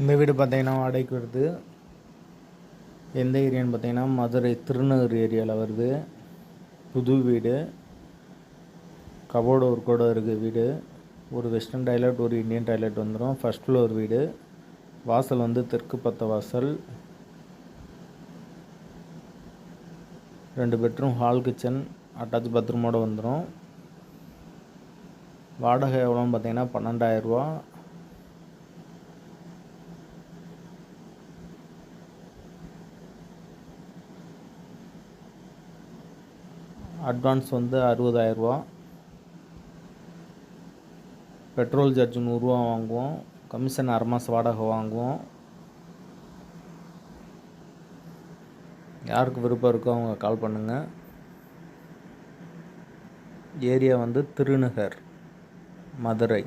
இந்த வீடு பார்த்தீங்கன்னா வாடகைக்கு வருது. எந்த ஏரியான்னு பார்த்தீங்கன்னா மதுரை திருநகர் ஏரியாவில் வருது. புது வீடு. கபோர்டு ஒரு கூட இருக்குது வீடு. ஒரு வெஸ்டர்ன் டாய்லெட் ஒரு இந்தியன் டாய்லெட் வந்துடும் ஃபஸ்ட் ஃப்ளோர் வீடு. வாசல் வந்து தெற்கு பத்த வாசல். ரெண்டு பெட்ரூம் ஹால் கிச்சன் அட்டாச் பாத்ரூமோடு வந்துடும் வாடகை எவ்வளோன்னு பார்த்தீங்கன்னா பன்னெண்டாயிரரூவா அட்வான்ஸ் வந்து அறுபதாயிரரூவா. பெட்ரோல் சார்ஜ் நூறுரூவா வாங்குவோம். கமிஷன் அரை மாதம் வாடகை வாங்குவோம். யாருக்கு விருப்பம் இருக்கோ அவங்க கால் பண்ணுங்கள் ஏரியா வந்து திருநகர் மதுரை.